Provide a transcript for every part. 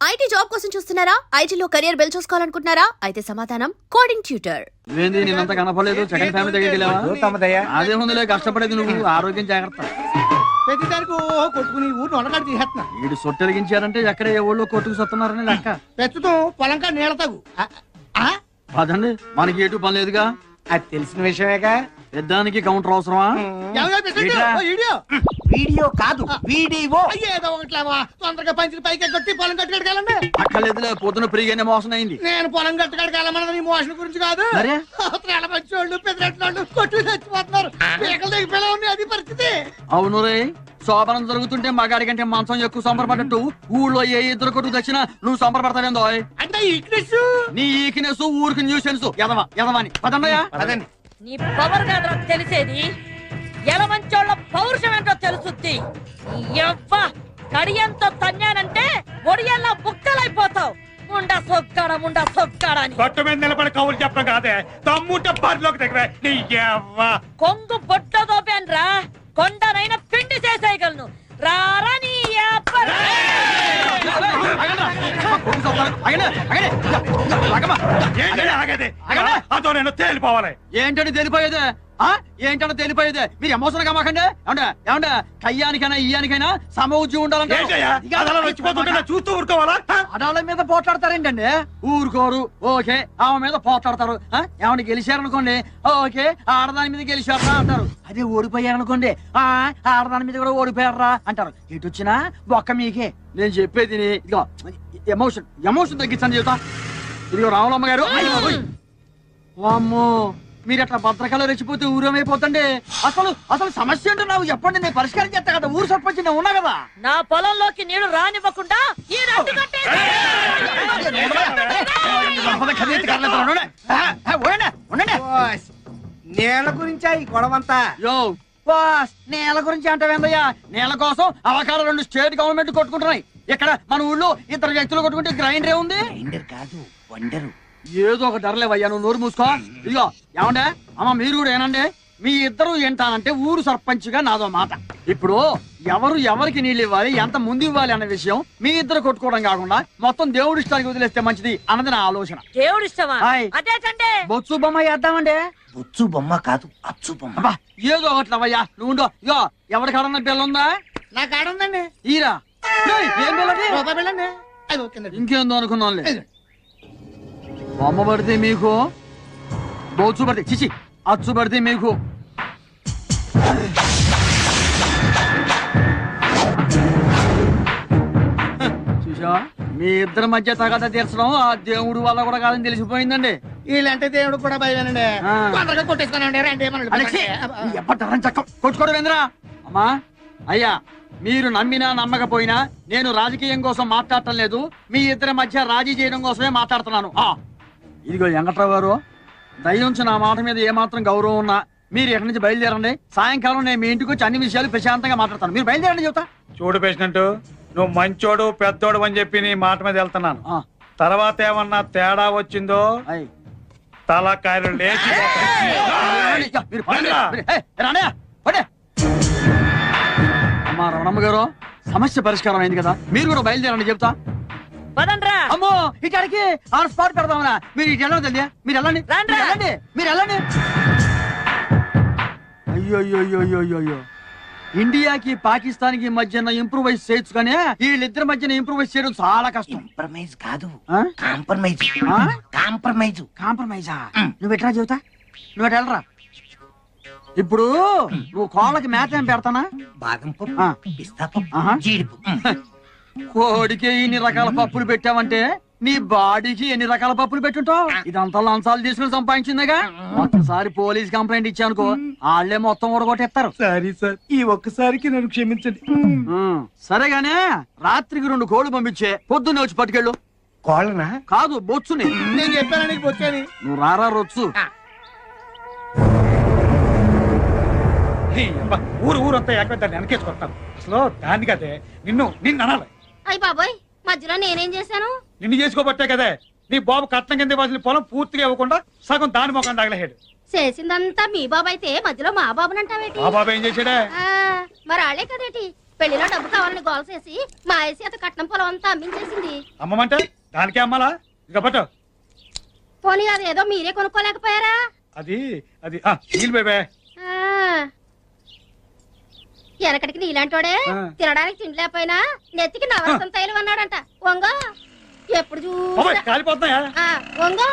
IT job కోసం చూస్తున్నారా? ఐటీలో కెరియర్ బిల్డ్ చూసుకోవాలనుకుంటున్నారా? అయితే సమాధానం కోడింగ్ ట్యూటర్ ఏంది నేనంత కనపడలేదు? సెకండ్ ఫ్యామిలీ తమదయ్యా అదే ముందులే కష్టపడేది నువ్వు. ఆరోగ్యం జాగ్రత్త. ప్రతి దానికి ఓ కొట్టుకుని ఊరు ఉండకాడు తీసేస్తున్నా. వీడు సొట్టెలిగించారంటే ఎక్కడ ఏ ఊళ్ళో కొట్టుకు సత్తున్నారని లెక్క. ప్రస్తుతం పొలం కాడ నీళ్ళ తగు? అదండి మనకి ఎటు పని లేదుగా? అది తెలిసిన విషయమేగా. పెద్దానికి కౌంటర్ అవసరమా? వీడియో కాదు వీడియో. అయ్యో ఏదో ఒకట్లేవా తొందరగా పంచి పైకి కొట్టి పొలం కట్టుకడకాలండి అక్కర్లేదులే పొద్దున ఫ్రీగానే మోసం అయింది నేను పొలం కట్టుకడకాలన్నది నీ మోషన్ గురించి కాదు. మంచోళ్ళు పెద్దరెట్లోళ్ళు కొట్టు చచ్చిపోతున్నారు. పీకల దగ్గర అది పరిస్థితి. అవును రే శోభనం జరుగుతుంటే మగాడి కంటే మంచం ఎక్కువ సంబరపడ్డట్టు ఊళ్ళో ఏ ఇద్దరు కొట్టుకు తెచ్చినా నువ్వు సంబరపడతావేందో? అంటే ఈక్నెస్ నీ ఈకినెస్ ఊరికి న్యూసెన్స్. ఎదవా ఎదవాని పదండయ్యా. అదండి నీ పవర్ తెలిసేది. ఎలమంచోళ్ళ పౌరుషం ఏంటో తెలుసుద్ది. ఎవ్వ కడియంత తన్నానంటే ఒడియల్లా బుక్కలైపోతావు ముండా సొక్కాడ ముండా సొక్కాడ అని. గట్టు మీద నిలబడి కవులు చెప్పడం కాదే. తమ్ముంటే బరిలోకి దగ్గర. నీ యవ్వ. కొంగు బొట్ట దోపాన్రా కొండనైనా పిండి చేసేయగలను. రారా నీ యవ్వ. ఏంటి ఆగేది? అదో నేను తేలిపోవాలి. ఏంటంటే తెలిపోయేదే? ఏంటంటే తెలిపోయేదే? మీరు ఎమోషన్గా మాకండి. ఏమంటే ఏమంటే కయ్యానికైనా ఇయ్యానికైనా ఉండాలంటే అదలా వచ్చిపోతుంటే నా చూస్తూ ఊరుకోవాలా? అడాళ్ళ మీద పోట్లాడతారేంటండి? ఊరుకోరు. ఓకే. ఆమె మీద పోట్లాడతారు? ఏమన్నా గెలిచారనుకోండి? ఓకే. ఆడదాని మీద గెలిచారా అంటారు. అదే ఓడిపోయారనుకోండి. ఆ? ఆడదాని మీద కూడా ఓడిపోయారా అంటారు. ఇటు వచ్చినా ఒక్క మీకే. నేను చెప్పేది ఇదిగో ఎమోషన్. ఎమోషన్ తగ్గించండి చెబుతా ఇదిగో రాములమ్మ గారు. వామ్మో. మీరు అట్లా భద్రకాలు రెచ్చిపోతే ఊరేమైపోతండి అసలు అసలు సమస్య ఏంటో నాకు చెప్పండి నేను పరిష్కారం చేస్తా కదా ఊరు సర్పంచ్ నేను ఉన్నా కదా? నా పొలంలోకి నీళ్ళు రానివ్వకుండా ఈ నీళ్ళ గురించా ఈ గొడవంతా? యో. బాస్ నేల గురించి అంటావేందయ్యా? నేల కోసం అవకాశం రెండు స్టేట్ గవర్నమెంట్ కొట్టుకుంటున్నాయి. ఇక్కడ మన ఊళ్ళో ఇద్దరు వ్యక్తులు కొట్టుకుంటే గ్రైండర్ ఏ ఉంది? గ్రైండర్ కాదు వండరు. ఏదో ఒక ధరలేవయ్యా నువ్వు నోరు మూసుకో. ఇదిగో ఏమండే? అమ్మ మీరు కూడా ఏనండి? మీ ఇద్దరు ఏంటానంటే ఊరు సర్పంచ్గా నాదో మాట. ఇప్పుడు ఎవరు ఎవరికి నీళ్ళు ఇవ్వాలి ఎంత ముందు ఇవ్వాలి అన్న విషయం మీ ఇద్దరు కొట్టుకోవడం కాకుండా మొత్తం దేవుడి ఇష్టానికి వదిలేస్తే మంచిది అన్నది నా ఆలోచన. దేవుడు బొత్సు బొమ్మ వేద్దామండి బొచ్చు బొమ్మ కాదు అచ్చు బొమ్మ. అబ్బా ఏదో ఒకట్లవయ్యా నువ్వు ఉండో. ఇగో ఎవరి కాడన్న బిల్ల ఉందా? నా కాడ ఉందండి. ఈరా. ఏం ఇంకేందో అనుకున్నానులే. బొమ్మ పడితే మీకు బొచ్చు పడితే చిచి అచ్చు పడితే మీకు చూసా మీ ఇద్దరి మధ్య తగద తీర్చడం ఆ దేవుడు వల్ల కూడా కాదని తెలిసిపోయిందండి. వీళ్ళంటే దేవుడు కూడా భయమేనండి. తొందరగా రండి చక్కం కొట్టుకోవడం అమ్మా అయ్యా మీరు నమ్మినా నమ్మకపోయినా నేను రాజకీయం కోసం మాట్లాడటం లేదు మీ ఇద్దరి మధ్య రాజీ చేయడం కోసమే మాట్లాడుతున్నాను. ఇదిగో వెంకట్రావు గారు దయించి నా మాట మీద ఏమాత్రం గౌరవం ఉన్నా మీరు ఎక్కడి నుంచి బయలుదేరండి. సాయంకాలం నేను మీ ఇంటికి వచ్చి అన్ని విషయాలు ప్రశాంతంగా మాట్లాడతాను. మీరు బయలుదేరండి చెబుతా. చూడు పేసినట్టు నువ్వు మంచోడు పెద్దోడు అని చెప్పి నీ మాట మీద వెళ్తున్నాను. ఆ, తర్వాత ఏమన్నా తేడా వచ్చిందో. తలకాయలు లేచి. అమ్మా రమణమ్మ గారు సమస్య పరిష్కారం అయింది కదా. మీరు కూడా బయలుదేరండి చెప్తా పదండ్రా. అమ్మో ఇక్కడికి ఆన్ స్పాట్ పెడదామనా మీరు ఇటు వెళ్ళండి తెలియ మీరు వెళ్ళండి. రండి. మీరు వెళ్ళండి. మీరు వెళ్ళండి. అయ్యో అయ్యో అయ్యో అయ్యో అయ్యో అయ్యో ఇండియాకి పాకిస్తాన్కి మధ్యన ఇంప్రూవైజ్ చేయొచ్చు కానీ వీళ్ళిద్దరి మధ్యన ఇంప్రూవైజ్ చేయడం చాలా కష్టం. కాంప్రమైజ్ కాదు. ఆ? కాంప్రమైజ్ ఆ? కాంప్రమైజ్ కాంప్రమైజా నువ్వు ఎట్లా చెబుతా? నువ్వు ఎటు వెళ్ళరా? ఇప్పుడు నువ్వు కోళ్ళకి మేత ఏం పెడతానా? బాదం ఆ. పప్పు పిస్తా పప్పు ఆహా. జీడిపప్పు. కోడికి ఇన్ని రకాల పప్పులు పెట్టావంటే నీ బాడీకి ఎన్ని రకాల పప్పులు పెట్టుంటావు? ఇదంతా లంచాలు తీసుకుని సంపాదించిందిగా? ఒక్కసారి పోలీస్ కంప్లైంట్ ఇచ్చానుకో వాళ్ళే మొత్తం ఊడగొట్టేస్తారు సారీ సార్ ఈ ఒక్కసారికి నన్ను క్షమించండి. సరేగానే రాత్రికి రెండు కోళ్ళు పంపించే పొద్దున్నే వచ్చి పట్టుకెళ్ళు. కోళ్ళనా? కాదు బొచ్చుని. నేను చెప్పాను నీకు వచ్చాని నువ్వు రారా రొచ్చు. ఊరు ఊరంతా దాన్ని వెనకేసుకొస్తాను అసలు దాన్ని కదే నిన్ను నిన్ను అనాలి. అయ్య బాబోయ్ మధ్యలో నేనేం చేశాను? నిన్ను చేసుకోబట్టే కదే. నీ బాబు కట్నం కింద ఇవ్వాల్సిన పొలం పూర్తిగా ఇవ్వకుండా సగం దాని మొఖం తగలహేడు. చేసిందంతా మీ బాబు అయితే మధ్యలో మా బాబునంటావేటి ఆ బాబు ఏం చేశాడే? మరి ఆళ్ళే కదేటి? పెళ్ళిలో డబ్బు కావాలని గోల చేసి మా ఐసి అత కట్నం పొలం అంతా అమ్మించేసింది. అమ్మమంటే? దానికే అమ్మాలా? ఇక పట్టు. పోనీ అదేదో మీరే కొనుక్కోలేకపోయారా? అది అది ఆ, నీళ్ళు బేబే ఆ. వెనకటికి నీలాంటోడే. తినడానికి తిండి లేకపోయినా నెత్తికి నవరసం తైలం అన్నాడంట. వంగో ఎప్పుడు వంగో.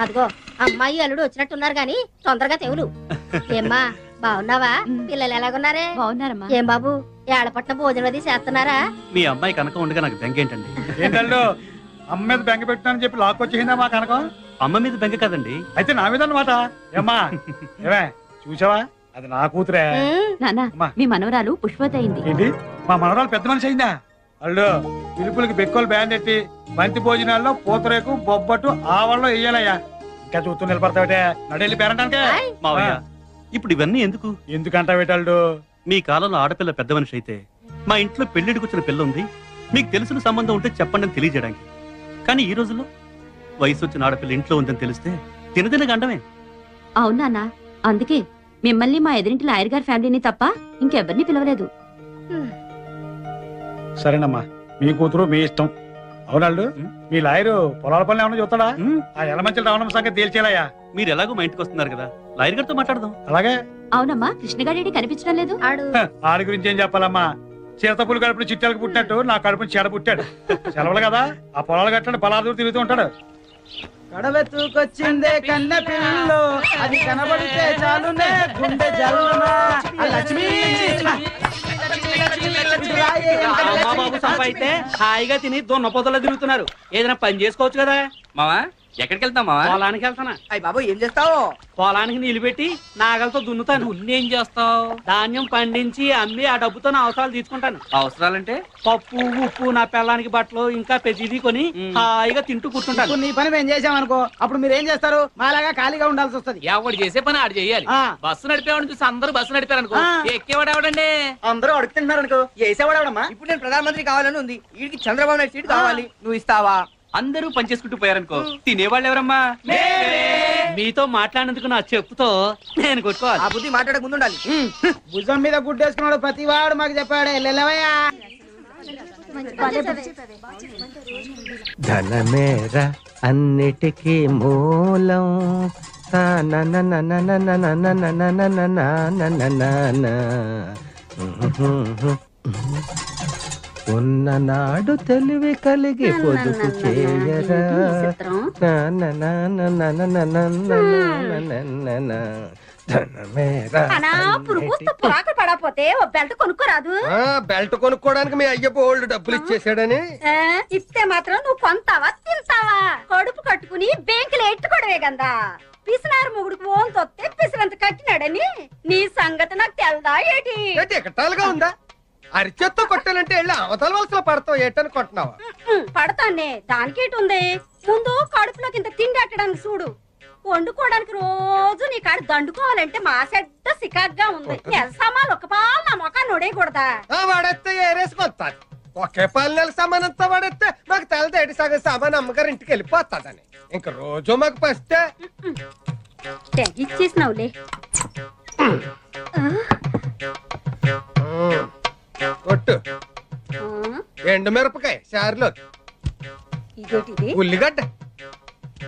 అదిగో అమ్మాయి అల్లుడు వచ్చినట్టున్నారు గాని తొందరగా తెవులు ఏమ్మా బాగున్నావా? పిల్లలు ఎలాగున్నారే? బాగున్నారమ్మా. ఏం బాబు ఏడపట్ల భోజనం అది చేస్తున్నారా? మీ అమ్మాయి కనకం ఉండగా నాకు బెంగ ఏంటండి? అమ్మ మీద బెంగ పెట్టానని చెప్పి లాక్కొచ్చేసిందా మా కనకం? అమ్మ మీద బెంగ కదండి. అయితే నా మీద అన్నమాట. ఏమ్మా? ఏమే చూసావా? అది నా కూతురే. నానా. మీ మనవరాలు పుష్పవతి అయింది ఏంటి? మా మనవరాలు పెద్ద మనిషి అయిందా? అల్లు పిలుపులకి బెక్కోలు బ్యాండ్ ఎట్టి బంతి భోజనాల్లో పూతరేకు బొబ్బట్టు ఆవల్లో వేయాలయ్యా ఇంకా చూస్తూ నిలబడతావిటే? నడెళ్ళి పేరంటానికే. మావయ్య. ఇప్పుడు ఇవన్నీ ఎందుకు? ఎందుకంటావేటల్డు మీ కాలంలో ఆడపిల్ల పెద్ద మనిషి అయితే మా ఇంట్లో పెళ్ళిడికి వచ్చిన పిల్ల ఉంది. మీకు తెలిసిన సంబంధం ఉంటే చెప్పండి అని తెలియజేయడానికి. కానీ ఈ రోజుల్లో వయసు వచ్చిన ఆడపిల్ల ఇంట్లో ఉందని తెలిస్తే తినదిన గండమే. అవునానా అందుకే మిమ్మల్ని మా ఎదురింటి లాయర్ గారి ఫ్యామిలీని తప్ప ఇంకెవరిని పిలవలేదు. సరేనమ్మా మీ కూతురు మీ ఇష్టం. అవునాళ్ళు. మీ లాయరు పొలాల పనులు ఏమైనా చూస్తాడా? ఆ ఎలమంచి రావడం సంగతి తేల్చేలయ్యా మీరు ఎలాగో మా ఇంటికి వస్తున్నారు కదా లాయర్ గారితో మాట్లాడదాం. అలాగే. అవునమ్మా కృష్ణగాడి కనిపించడం లేదు. ఆడు. ఆడి గురించి ఏం చెప్పాలమ్మా? చిరతపులు కడుపున చిట్టాలకు పుట్టినట్టు నా కడుపుని చెడ పుట్టాడు. సెలవులు కదా ఆ పొలాలు కట్టండి పొలాలు తిరుగుతూ ఉంటాడు. కడవెత్తుకొచ్చిందే కన్న పిల్లు అది కనబడితే చాలునే గుండె జల్లున ఆ లక్ష్మి అమ్మా బాబు సంపాయితే హాయిగా తిని దొన్న పొదలో తిరుగుతున్నారు. ఏదైనా పని చేసుకోవచ్చు కదా? మావా? ఎక్కడికి వెళ్తాం మావా? పొలానికి వెళ్తానా? అయ్య బాబు ఏం చేస్తావు? పొలానికి నీళ్ళు పెట్టి నాగలతో దున్నుతాను. ఏం చేస్తావు? ధాన్యం పండించి అమ్మి ఆ డబ్బుతో నా అవసరాలు తీసుకుంటాను అవసరాలంటే? పప్పు ఉప్పు నా పిల్లానికి బట్టలు ఇంకా ప్రతిదీ కొని హాయిగా తింటూ కూర్చుంటాను. ఇప్పుడు నీ పని మేము చేసామనుకో అప్పుడు మీరు ఏం చేస్తారు? మాలాగా ఖాళీగా ఉండాల్సి వస్తది. ఎవడు చేసే పని ఆడు చేయాలి. ఆ. బస్సు నడిపేవాడిని చూసి అందరూ బస్సు నడిపారు అనుకో ఆ. ఎక్కేవాడు ఎవడండి? అందరూ అడుగుతున్నారు అనుకో వేసేవాడమ్మా ఇప్పుడు నేను ప్రధానమంత్రి కావాలని ఉంది. వీడికి చంద్రబాబు నాయుడు సీట్ కావాలి. నువ్వు ఇస్తావా? అందరూ పనిచేసుకుంటూ పోయారనుకో తినేవాళ్ళు ఎవరమ్మా మీతో మాట్లాడినందుకు నా చెప్పుతో నేను కొట్టుకోవాలి ఆ బుద్ధి మాట్లాడక ముందు ఉండాలి భుజం మీద గుడ్డేసుకున్నాడు ప్రతి వాడు మాకు చెప్పాడు వెళ్ళవయ్యా ధనమేర అన్నిటికీ మూలం ఉన్ననాడు తెలివి కలిగి పొదుపు చేయరా ఓ బెల్ట్ కొనుక్కోరాదు బెల్ట్ కొనుక్కోవడానికి మీ అయ్య బోల్డ్ డబ్బులు ఇచ్చేసాడని ఇస్తే మాత్రం నువ్వు కొంతావా తింటావా కడుపు కట్టుకుని బేంకులు ఎట్టుకోవడమే కదా పిసినారు మొగుడుకు ఓన్ తొత్తే పిసినంత కట్టినాడని నీ సంగతి నాకు తెల్దా ఏటి ఉందా అరిచేత్తో కొట్టాలంటే వెళ్ళి అవతల వలసలో పడతావు ఏటనుకుంటున్నావా? ఉమ్, పడతానే. దానికేటుంది? ముందు కడుపులోకి ఇంత తిండి అట్టడానికి చూడు. వండుకోవడానికి రోజు నీ కాడ దండుకోవాలంటే మా సెడ్డ సికాగ్గా ఉంది. నెల సామాన్లు ఒక పాలు నా మొఖాన్ని నొడేయకూడదా? ఆ వాడెత్తే ఏరేసుకొస్తాది ఒకే పాలు నెల సామానంతా వాడెత్తే మాకు తెలదేటి సగం సామాన్ అమ్మగారి ఇంటికి వెళ్ళిపోతాదని. ఇంక రోజు మాకు పస్తే. తెగిచ్చేసినావులే. కొట్టు ఆ, ఎండు మిరపకాయ చారులో ఉల్లిగడ్డ.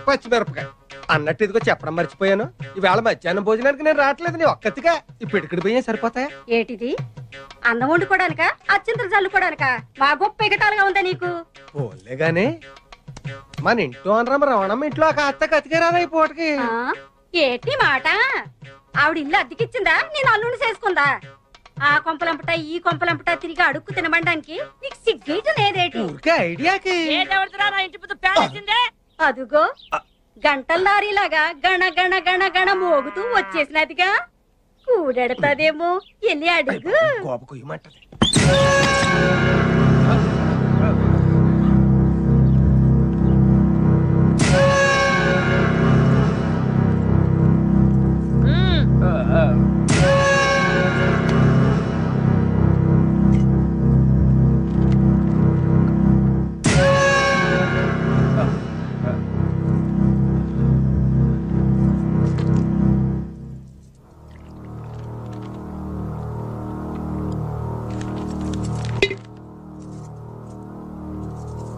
పచ్చిమిరపకాయ. అన్నట్టు ఇదిగో చెప్పడం మర్చిపోయాను. ఈవేళ మధ్యాహ్నం భోజనానికి నేను రావట్లేదు నీ ఒక్కతిగా. ఇప్పుడు ఇక్కడికి పోయే సరిపోతాయా? ఏటిది? అన్నం వండుకోవడానికా అచ్చింతలు చల్లుకోవడానికా మా గొప్ప ఎగటాలుగా ఉందా నీకు? గాని మన ఇంట్లో అనరం రవణమ్మ ఇంట్లో ఒక అత్త కతికిరాదా ఈ పూటకి. ఏటి మాట? ఆవిడ ఇల్లు అద్దెకిచ్చిందా? నేను అల్లుని చేసుకుందా? ఆ కొంపలంపట ఈ కొంపలంపట తిరిగి అడుక్కు తినబడడానికి నీకు సిగ్గేట లేదేటి? ఊరికే ఐడియాకి. ఏంటెవడుతురా నా ఇంటి ముందు ప్యాన్ వచ్చిందే అదుగో గంటల లారీలాగా గణ గణ గణ గణ మోగుతూ వచ్చేసినదిగా. కూడెడతాదేమో ఎల్లి అడుగు. గోప కుయ్యమంటది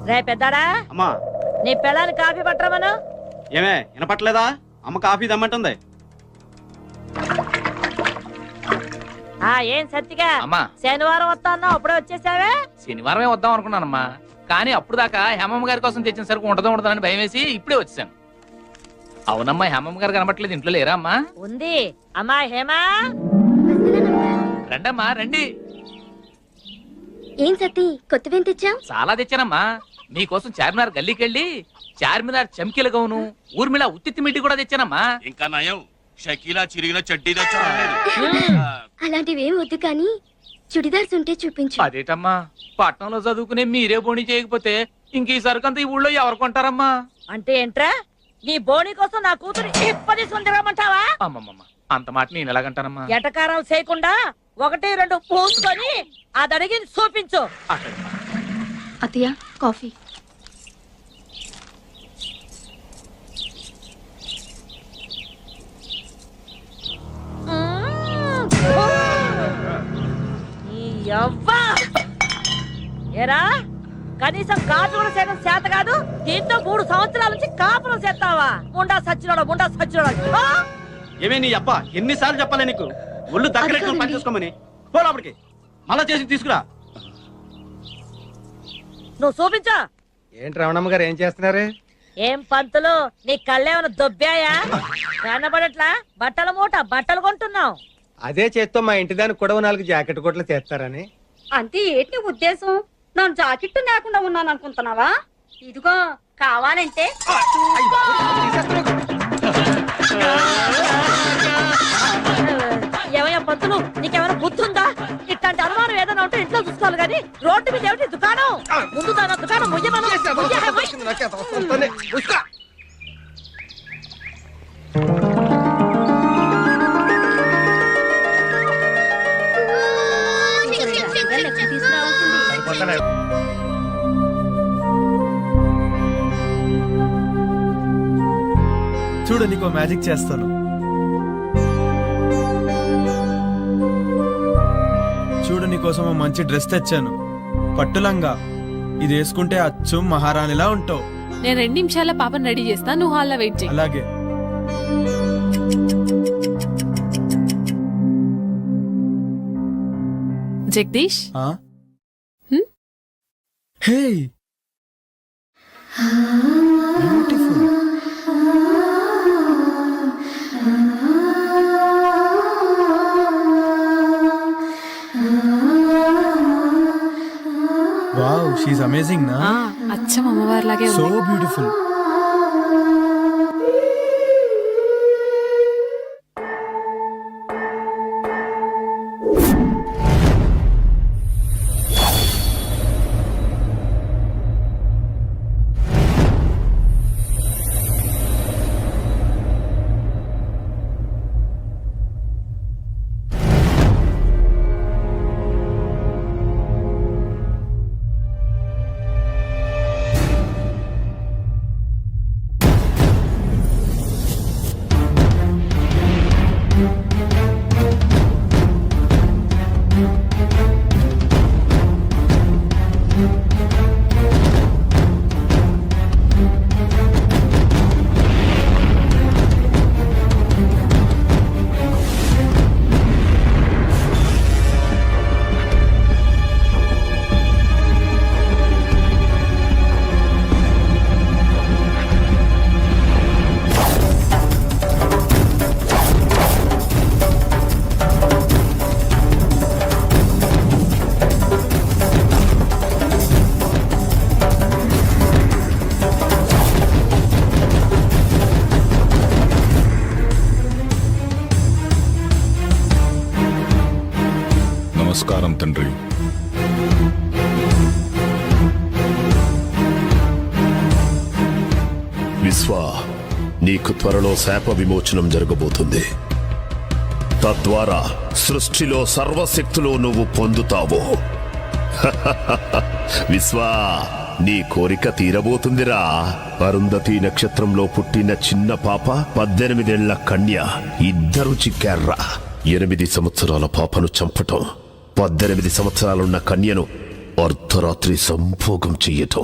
రే పెద్దాడా? అమ్మా. నీ పిల్లని కాఫీ పట్టరమను? ఏమే వినపట్లేదా? అమ్మ కాఫీ దమ్మంటుంది ఆ ఏం సత్తిగా? అమ్మా. శనివారం వస్తా అన్నావు అప్పుడే వచ్చేసావే? శనివారమే వద్దాం అనుకున్నానమ్మా. కానీ అప్పుడు దాకా హేమమ్మ గారి కోసం తెచ్చిన సరుకు ఉండదో ఉండదని భయం వేసి ఇప్పుడే వచ్చాను. అవునమ్మా హేమమ్మ గారు కనబట్లేదు ఇంట్లో లేరా అమ్మా? ఉంది. అమ్మా హేమా. రండమ్మా రండి. ఏం సతీ కొత్తవేం తెచ్చావు? చాలా తెచ్చానమ్మా. మీకోసం చార్మినార్ గల్లీకి వెళ్ళి చార్మినార్ చమ్కీల గౌను ఊర్మిళ ఉత్తిత్తి మిట్టి కూడా తెచ్చానమ్మా. ఇంకా నయం. షకీలా చిరిగిన చడ్డీ తెచ్చాడు. అలాంటివి వద్దు కానీ చుడిదార్స్ ఉంటే చూపించు. అదేటమ్మా పట్నంలో చదువుకునే మీరే బోణి చేయకపోతే ఇంక ఈ సరుకంతా ఈ ఊళ్ళో ఎవరు కొంటారమ్మా? అంటే ఏంట్రా? నీ బోని కోసం నా కూతురు ఇప్పటి సుందరమంటావా అమ్మమ్మమ్మ అంత మాట నేను ఎలాగంటానమ్మా? ఎటకారం చేయకుండా ఒకటి రెండు పూసుకొని అది అడిగింది చూపించు. అత్తయ్య కాఫీ. ఈ యవ్వా! ఏరా? కనీసం కాపు కూడా చేయడం చేత కాదు దీంతో మూడు సంవత్సరాల నుంచి కాపురం చేస్తావా? ముండా సచ్చినోడా ముండా సచ్చినోడా! ఏమే నీ అప్ప ఎన్నిసార్లు చెప్పాలి నీకు? ఒళ్ళు దగ్గర పని చేసుకోమని. పోలాపడికి మళ్ళా చేసి తీసుకురా. నువ్వు చూపించా. ఏంటి రమణమ్మ గారు ఏం చేస్తున్నారు? ఏం పంతులు నీ కళ్ళేమైనా దొబ్బాయా? కనబడట్లా? బట్టల మూట బట్టలు కొంటున్నావు. అదే చేత్తో మా ఇంటి దానికి కూడా నాలుగు జాకెట్ కొట్లు చేస్తారని అంతే ఏంటి నీ ఉద్దేశం? నన్ను జాకెట్టు లేకుండా ఉన్నాను అనుకుంటున్నావా? ఇదిగో కావాలంటే ఉంటే ఇంట్లో చూసుకోవాలి కానీ రోడ్డు మీద ఏమిటి దుకాణం? ముందు దాని దుకాణం ముయ్యమను. చూడు నీకో మ్యాజిక్ చేస్తాను. ఓ మంచి డ్రెస్ తెచ్చాను. పట్టులంగా. ఇది వేసుకుంటే అచ్చు మహారాణిలా ఉంటావు. నేను రెండు నిమిషాల పాపను రెడీ చేస్తా నువ్వు హాల్లో వెయిట్ చేయి అలాగే. జగదీష్? ఆ? హ్మ్? హే! షీఈ్ అమేజింగ్ నా అచ్చం అమ్మవారిలాగే సో ఉంది. బ్యూటిఫుల్ నమస్కారం తండ్రి. విశ్వ నీకు త్వరలో శాప విమోచనం జరగబోతుంది. తద్వారా సృష్టిలో సర్వశక్తులు నువ్వు పొందుతావు. విశ్వ నీ కోరిక తీరబోతుందిరా. అరుంధతి నక్షత్రంలో పుట్టిన చిన్న పాప పద్దెనిమిదేళ్ళ కన్య ఇద్దరు చిక్కార్రా. ఎనిమిది సంవత్సరాల పాపను చంపటం. పద్దెనిమిది సంవత్సరాలున్న కన్యను అర్ధరాత్రి సంభోగం చెయ్యటం.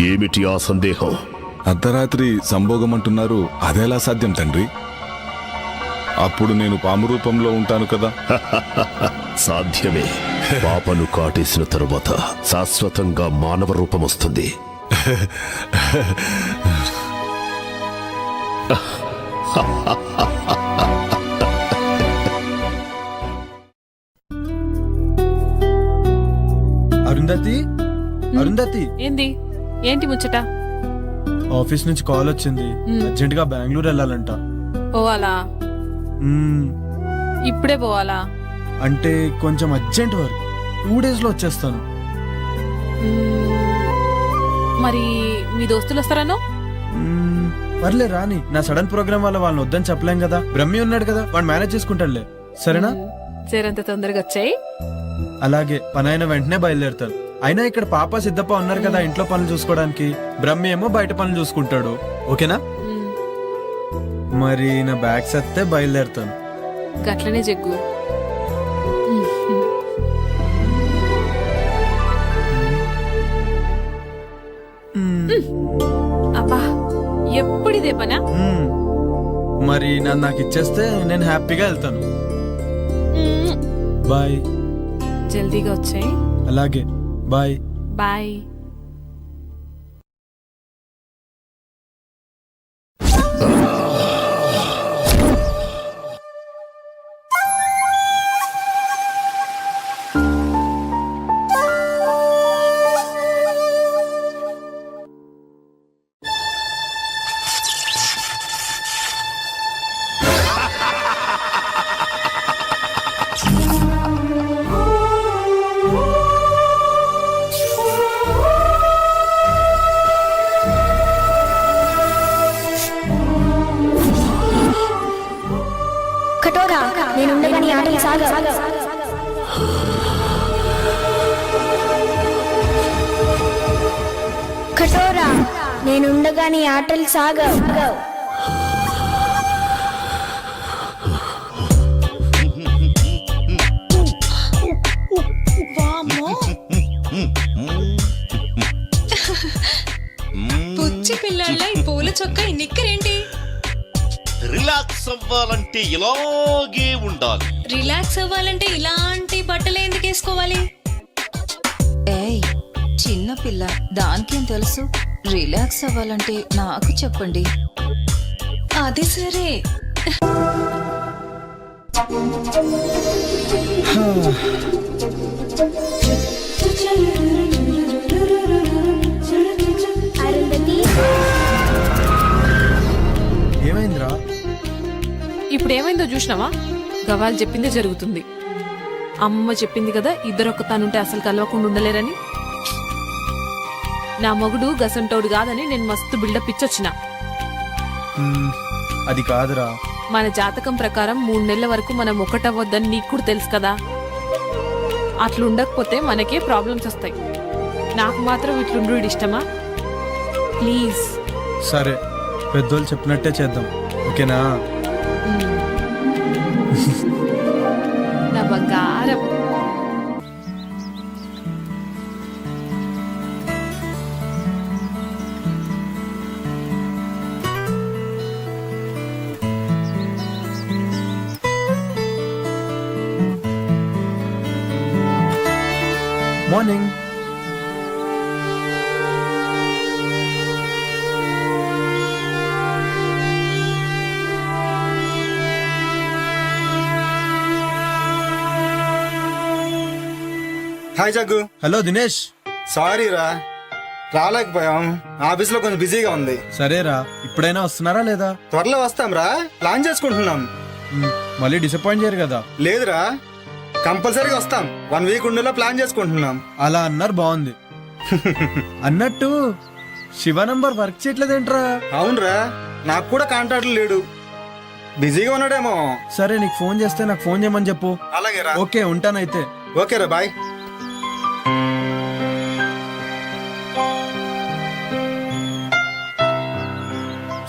ఏమిటి ఆ సందేహం? అర్ధరాత్రి సంభోగం అంటున్నారు అదెలా సాధ్యం తండ్రి? అప్పుడు నేను పాము రూపంలో ఉంటాను కదా. సాధ్యమే. పాపను కాటేసిన తరువాత శాశ్వతంగా మానవ రూపం వస్తుంది. అరుంధతి? అరుంధతి? ఏంది? ఏంటి ముచ్చట? ఆఫీస్ నుంచి కాల్ వచ్చింది. అర్జెంట్గా బెంగళూరు వెళ్ళాలంట. పోవాలా? ఇప్పుడే పోవాలా? అంటే కొంచెం అర్జెంట్ వర్క్. టూ డేస్లో వచ్చేస్తాను. మరి మీ దోస్తులు వస్తారనో పర్లే రాని నా సడన్ ప్రోగ్రామ్ వల్ల వాళ్ళని వద్దని చెప్పలేం కదా. బ్రహ్మి ఉన్నాడు కదా వాడు మేనేజ్ చేసుకుంటాడులే. సరేనా? సేరంత తొందరగా వచ్చాయి? అలాగే పని అయిన వెంటనే బయలుదేరుతాను అయినా ఇక్కడ పాప సిద్ధప్ప ఉన్నారు కదా ఇంట్లో పనులు చూసుకోవడానికి. బ్రహ్మి ఏమో బయట పనులు చూసుకుంటాడు. ఓకేనా? మరి నా బ్యాగ్స్ వస్తే బయలుదేరుతాను. గట్లనే జగ్గు. మరి నన్ను నాకు ఇచ్చేస్తే నేను హ్యాపీగా వెళ్తాను. బాయ్. జల్దీగా వచ్చాయి. అలాగే. బాయ్. బాయ్. ఆటలు సాగ పుచ్చి పిల్లళ్ళ ఈ పూల చొక్క ఈ నిక్కరేంటి? రిలాక్స్ అవ్వాలంటే ఇలాగే ఉండాలి. రిలాక్స్ అవ్వాలంటే ఇలాంటి బట్టలు ఎందుకు వేసుకోవాలి? ఏయ్ చిన్న పిల్ల దానికేం తెలుసు? రిలాక్స్ అవ్వాలంటే నాకు చెప్పండి. అది సరే. ఏమైందిరా? ఇప్పుడు ఏమైందో చూసినావా? గవాల్ చెప్పిందే జరుగుతుంది. అమ్మ చెప్పింది కదా ఇద్దరొక్క తానుంటే అసలు కలవకుండా ఉండలేరని. నా మొగుడు గసంటోడు కాదని నేను మస్తు బిల్డప్ ఇచ్చొచ్చిన. అది కాదురా. మన జాతకం ప్రకారం మూడు నెలల వరకు మనం ఒకటవ్వద్దని నీకు కూడా తెలుసు కదా. అట్లుండకపోతే మనకే ప్రాబ్లమ్స్ వస్తాయి. నాకు మాత్రం ఇట్లుండు ఇష్టమా? ప్లీజ్. సరే పెద్దోళ్ళు చెప్పినట్టే చేద్దాం. ఓకేనా? నా బంగారం. Morning hi Jaggu hello Dinesh sorry రా. రాలేకపోయాం. ఆఫీస్లో కొంచెం బిజీగా ఉంది. సరేరా. ఇప్పుడైనా వస్తున్నారా లేదా? త్వరలో వస్తాం రా. ప్లాన్ చేసుకుంటున్నాం. మ్, మళ్ళీ డిసప్పాయింట్ చేయరు కదా. లేదురా. కంపల్సరీగా వస్తాం. వన్ వీక్ ఉండేలా ప్లాన్ చేసుకుంటున్నాం. అలా అన్నారు బాగుంది. అన్నట్టు శివ నంబర్ వర్క్ చేయట్లేదేంట్రా? అవునరా నాకు కూడా కాంటాక్ట్ లేడు. బిజీగా ఉన్నాడేమో. సరే నీకు ఫోన్ చేస్తే నాకు ఫోన్ చేయమని చెప్పు. అలాగే రా ఓకే ఉంటానైతే ఓకే రా bye.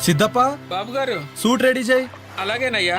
Siddhappa Babu garu suit ready చేయి. అలాగేనయ్యా.